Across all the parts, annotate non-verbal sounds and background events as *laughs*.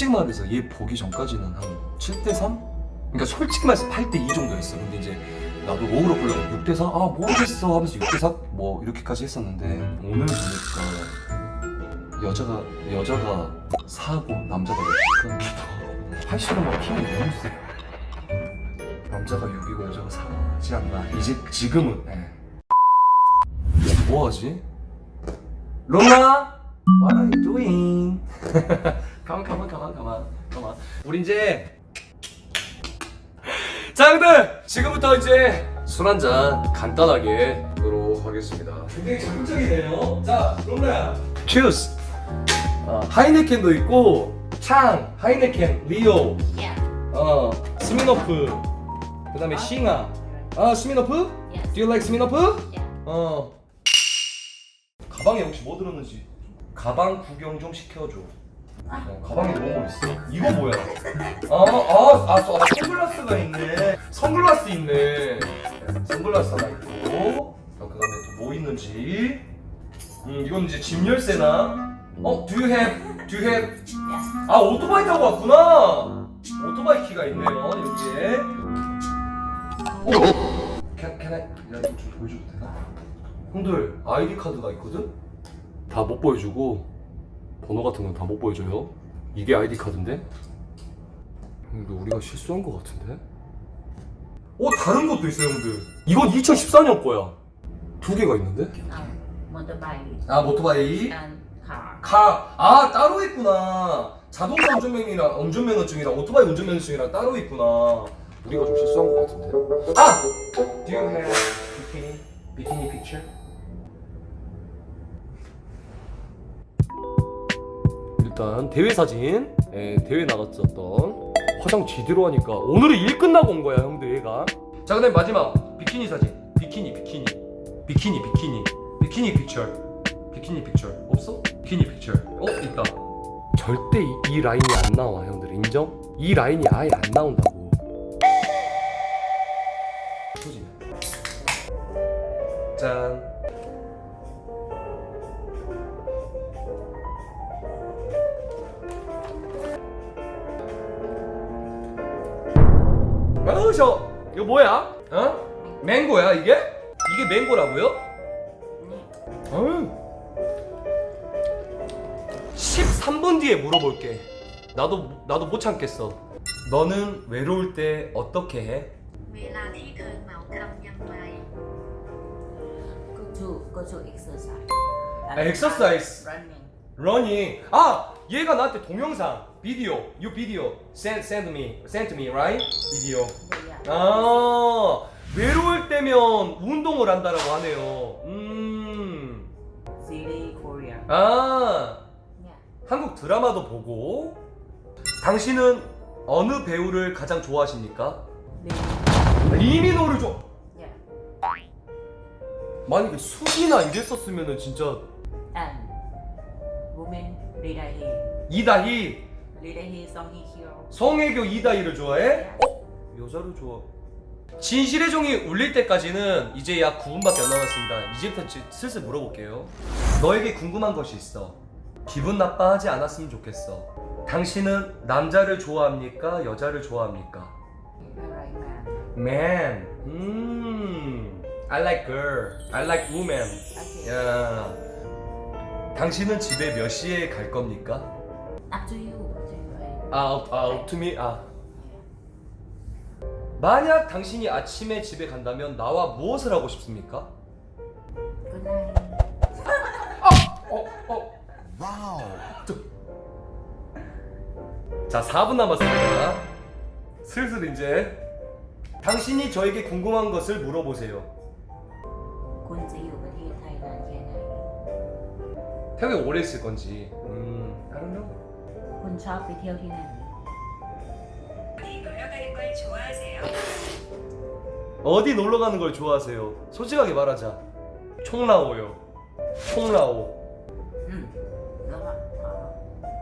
솔직히 말해서 얘 보기 전까지는 한 7대 3? 그러니까 솔직히 말해서 8대 2 정도였어. 근데 이제 나도 5으로 보려고 6대 4? 아 모르겠어 하면서 6대 4? 뭐 이렇게까지 했었는데 오늘 보니까 여자가 여자가 4고 남자가 몇이니까 팔씨름 막 힘이 너무 세. 남자가 6이고 여자가 4지 않나. 이제 지금은. 예. 뭐 하지? 로나, what are you doing? 가만 가만 가만. 우리 이제 자, 형들 지금부터 이제 술 한잔 간단하게 하도록 하겠습니다. 굉장히 자극적이네요. 자, 로나야, cheers. 어, 하이네켄도 있고 창, 하이네켄, 리오, Yeah. 어, 스미노프, 그 다음에 싱아. 아, 스미노프? Yes. Do you like 스미노프? Yeah. 어. 가방에 혹시 뭐 들었는지 가방 구경 좀 시켜줘. 어, 가방에 뭐 있어? 이거 *laughs* 뭐야? 아, 아, 아, 아, 선글라스가 있네. 선글라스 있네. 선글라스 하나 있고. 어, 그 다음에 또 뭐 있는지. 음, 이건 이제 집 열쇠나. 어, do you have, do you have? 아, 오토바이 타고 왔구나. 오토바이 키가 있네요 여기에. 오, can, can I? 야, 이거 좀 보여줘도 되나? 형들 아이디 카드가 있거든? 다 못 보여주고 번호 같은 건 다 못 보여줘요 이게 아이디 카드인데? 형들 우리가 실수한 거 같은데? 어 다른 것도 있어요 형들 이건 2014년 거야 두 개가 있는데? 아 모토바이 and car. 가, 아 따로 있구나 자동차 운전면허랑 운전면허증이랑 오토바이 운전면허증이랑 따로 있구나 우리가 좀 실수한 거 같은데 아! Do you have bikini? bikini picture? 일단 대회 사진. 예, 대회 나갔었던 화장 제대로 하니까 오늘은 일 끝나고 온 거야 형들 얘가. 자 그다음 마지막 비키니 사진. 비키니 비키니. 비키니 비키니. 비키니 픽처 비키니 픽처 없어? 비키니 픽처 어 있다. 절대 이, 이 라인이 안 나와 형들. 인정? 이 라인이 아예 안 나온다고? 짠 아우 저 이거 뭐야? 어? 맹고야 이게? 이게 맹고라고요? 어휴 13분 뒤에 물어볼게 나도 나도 못 참겠어 너는 외로울 때 어떻게 해? เวลาที่เธอเหงาทำอย่างไร Go to go to exercise. 아, exercise. Running. 러닝 아 얘가 나한테 동영상 비디오 유 비디오 send send me send me right yeah. 아 외로울 때면 운동을 한다라고 하네요 음 Series Korea. 아 Yeah. 한국 드라마도 보고 당신은 어느 배우를 가장 좋아하십니까? Lee. 리미노를 좋아 Yeah. 만약에 수기나 이랬었으면은 진짜 Lee Dae Hee. 이다희 성애교 이다희를 좋아해? 어? 여자를 좋아 진실의 종이 울릴 때까지는 이제 약 9분밖에 안 남았습니다 이제부터 지- 슬슬 물어볼게요 너에게 궁금한 것이 있어 기분 나빠하지 않았으면 좋겠어 당신은 남자를 좋아합니까? 여자를 좋아합니까? Like man. Man 음 I like girl I like woman Okay. 야 당신은 집에 몇 시에 갈 겁니까? Up to you. 아, up- 아, up to me? 아 Yeah. 만약 당신이 아침에 집에 간다면 나와 무엇을 하고 싶습니까? Good night. 어, 어. 와우. 자, 4분 남았습니다. 슬슬 이제 당신이 저에게 궁금한 것을 물어보세요. คุณจะอยู่ประเทศไทยนานแค่ไหน 태국에 오래 있을 건지. 음, I don't know. 본샵 비디오 희는 어디 놀러 가는 걸 좋아하세요? 솔직하게 말하자. 총라오요. 총라오. 응 나와 아,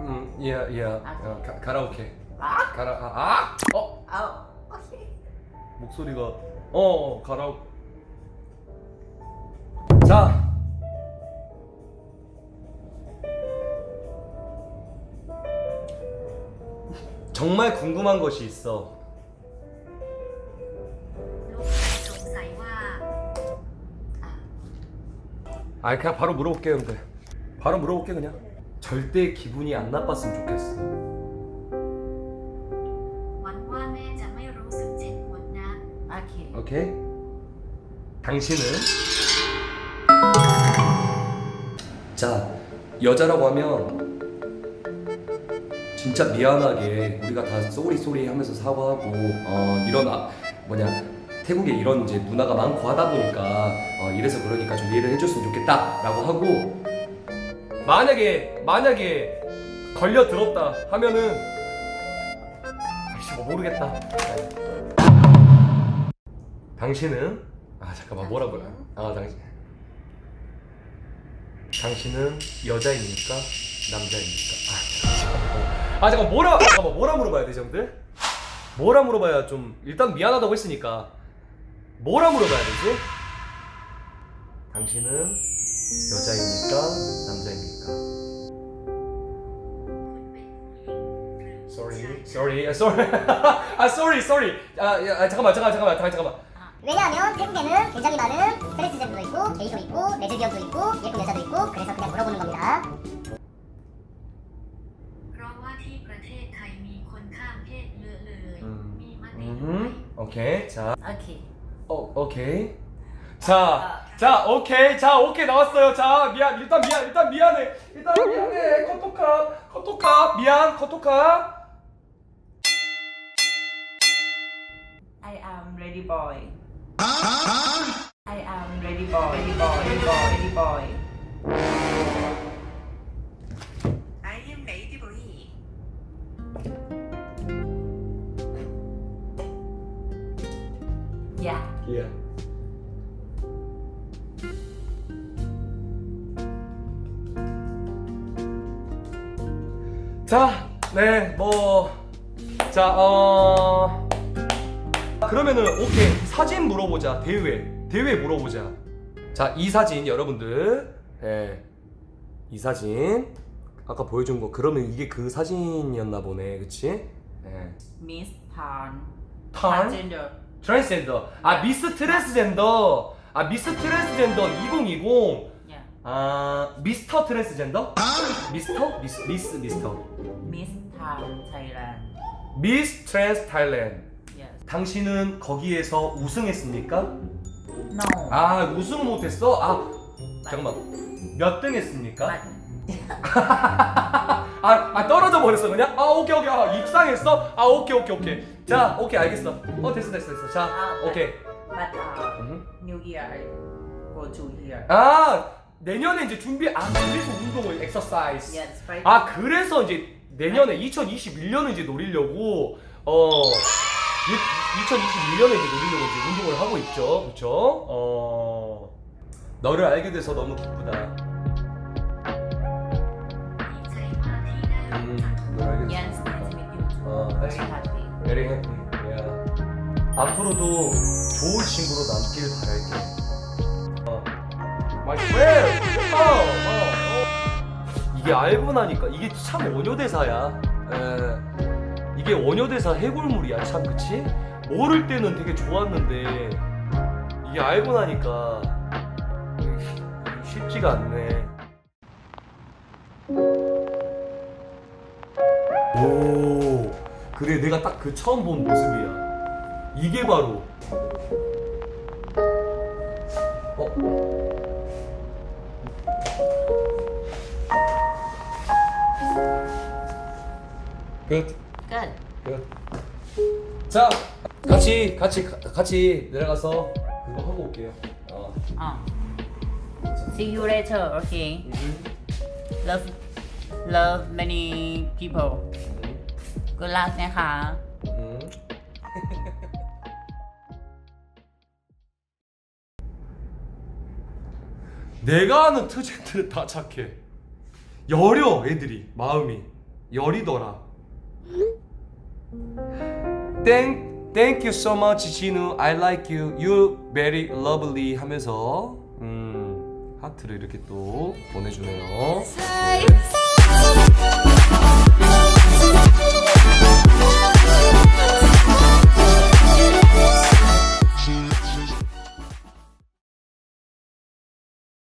음, 예, 예. 어, 가, 가라오케. 아? 가라 아, 아? 어, 아우 오케이 목소리가 어, 어 가라오. 자, 정말 궁금한 것이 있어. ลูกชายสงสัยว่า 아 그냥 바로 물어볼게 형들. 바로 물어볼게 그냥. 절대 기분이 안 나빴으면 좋겠어. หวันว่าแม่จะไม่รู้สึกเจ็บปวดนะ โอเค 오케이. 당신은 자 여자라고 하면 진짜 미안하게 우리가 다 쏘리 쏘리 하면서 사과하고 어 이런 아, 뭐냐 태국에 이런 이제 문화가 많고 하다 보니까 어 이래서 그러니까 좀 이해를 해줬으면 좋겠다라고 하고 만약에 만약에 걸려 들었다 하면은 아이씨 뭐 모르겠다. 당신은 아 잠깐만 뭐라고요? 아 당신 당신은 여자입니까? 남자입니까? 아 아 잠깐 뭐라 잠깐만 뭐라 물어봐야 되지 형들? 뭐라 물어봐야 좀 일단 미안하다고 했으니까 뭐라 물어봐야 되지? 당신은 여자입니까? 남자입니까? Sorry, sorry, 아, sorry. *laughs* 아 sorry, sorry. 아, 야, 아 잠깐만, 잠깐만, 잠깐만, 잠깐만, 잠깐만. 아, 왜냐하면 태국에는 굉장히 많은 트랜스젠더도 있고 게이도 있고 레즈비언도 있고 예쁜 여자도 있고 그래서 그냥 물어보는 겁니다. เพราะว่าที่ประเทศไทยมีคนข้ามเพศเยอะเลย อืม มีมติด้วย 음, 오케이, 자, โอเค 어, 오케이. 자, 자, 오케이, 자, 오케이 나왔어요. 자, 미안, 일단 미안, 일단 미안해, 일단 미안해, 커토카, 커토카, 미안, 커토카. I am ready boy I am ready boy ready boy ready boy ready boy 예. 자, 네, 뭐, 자, 어, 그러면은 오케이 사진 물어보자 대회 대회 물어보자. 자, 이 사진 여러분들, 예, 이 사진 아까 보여준 거 그러면 이게 그 사진이었나 보네, 그치? 예. Miss Tan Tan? Transgender 트랜스젠더. 아 미스 트랜스젠더. 아 미스 트랜스젠더 2020. yeah 아 미스터 트랜스젠더? 미스터? 미스 미스 미스터. Tan Thailand 미스 트랜스 타일랜드. yes 당신은 거기에서 우승했습니까? no 아 우승 못했어? 아 잠깐만 몇 등 했습니까? *laughs* 아, 아 떨어져 버렸어 그냥? 아 오케이 오케이 아 입상했어? 아 오케이 오케이 오케이 자, 오케이 알겠어. 어 됐어 됐어 됐어. 자, 아, 오케이. But uh, 음. New 아 내년에 이제 준비 아 그래서 운동을 엑서사이즈. Yes, right. 아 그래서 이제 내년에 2021년을 이제 노리려고 어 2021년에 이제 노리려고 이제 운동을 하고 있죠. 그렇죠? 어 너를 알게 돼서 너무 기쁘다. 음, 너를 알게 돼서. Yes, 어, nice. to 네. Very happy yeah. 앞으로도 좋은 친구로 남길 바랄게 어. My friend 어, 어, 어. 이게 알고 나니까 이게 참 원효대사야 에, 이게 원효대사 해골물이야 참 그치? 모를 때는 되게 좋았는데 이게 알고 나니까 쉽- 쉽지가 않네 그래 내가 딱 그 처음 본 모습이야 이게 바로 어? 끝 good 끝. 자, 같이 같이 가- 같이 내려가서 그거 하고 올게요. 어. uh. see you later okay 음. love love many people good luck นะคะ 음. 내가 아는 트젠들은 다 착해. 여려 애들이 마음이 여리더라. Thank Thank you so much 진우. I like you. You very lovely 하면서 음 하트를 이렇게 또 보내주네요.